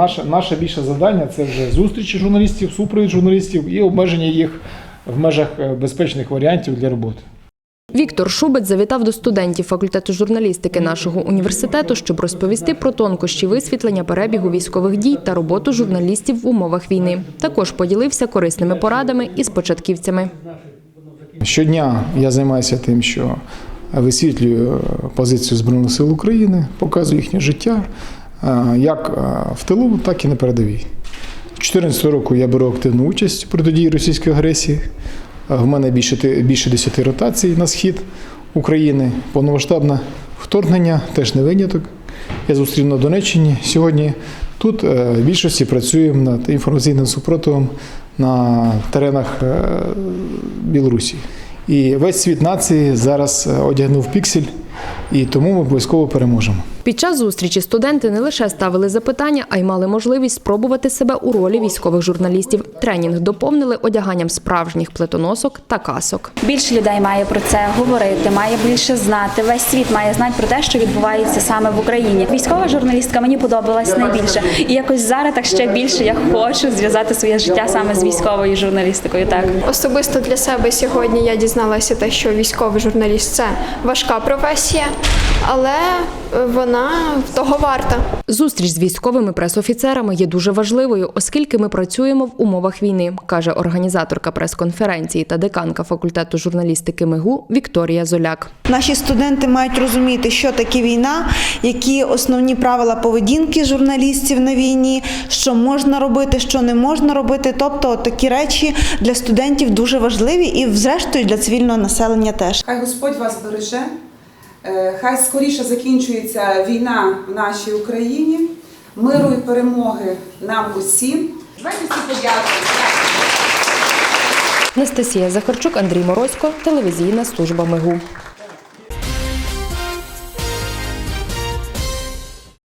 наше, наше більше завдання це вже зустрічі журналістів, супровід журналістів і обмеження їх в межах е, безпечних варіантів для роботи. Віктор Шубець завітав до студентів факультету журналістики нашого університету, щоб розповісти про тонкощі висвітлення перебігу військових дій та роботу журналістів в умовах війни. Також поділився корисними порадами із початківцями. Щодня я займаюся тим, що висвітлюю е, позицію Збройних сил України, показую їхнє життя як е, в тилу, так і на передовій. З 2014 року я беру активну участь у протидії російської агресії. Е, В мене більше, більше 10 ротацій на схід України. Повномасштабне вторгнення теж не виняток. Я зустрів на Донеччині. Сьогодні тут е, в більшості працюємо над інформаційним супротивом на теренах е, Білорусі. І весь світ нації зараз е, одягнув піксель, і тому ми обов'язково переможемо. Під час зустрічі студенти не лише ставили запитання, а й мали можливість спробувати себе у ролі військових журналістів. Тренінг доповнили одяганням справжніх плетоносок та касок. Більше людей має про це говорити, має більше знати. Весь світ має знати про те, що відбувається саме в Україні. Військова журналістика мені подобалась найбільше, і якось зараз так ще більше я хочу зв'язати своє життя саме з військовою журналістикою. Так. Особисто для себе сьогодні я дізналася те, що військовий журналіст це важка професія, але е, вона того варта. Зустріч з військовими пресофіцерами є дуже важливою, оскільки ми працюємо в умовах війни, каже організаторка прес-конференції та деканка факультету журналістики МИГУ Вікторія Золяк. Наші студенти мають розуміти, що таке війна, які основні правила поведінки журналістів на війні, що можна робити, що не можна робити. Тобто такі речі для студентів дуже важливі і, зрештою, для цивільного населення теж. Хай Господь вас береже, хай скоріше закінчується війна в нашій Україні, миру і перемоги нам усім. Давайте всі подякуємо. Анастасія Захарчук, Андрій Морозько, телевізійна служба МИГУ.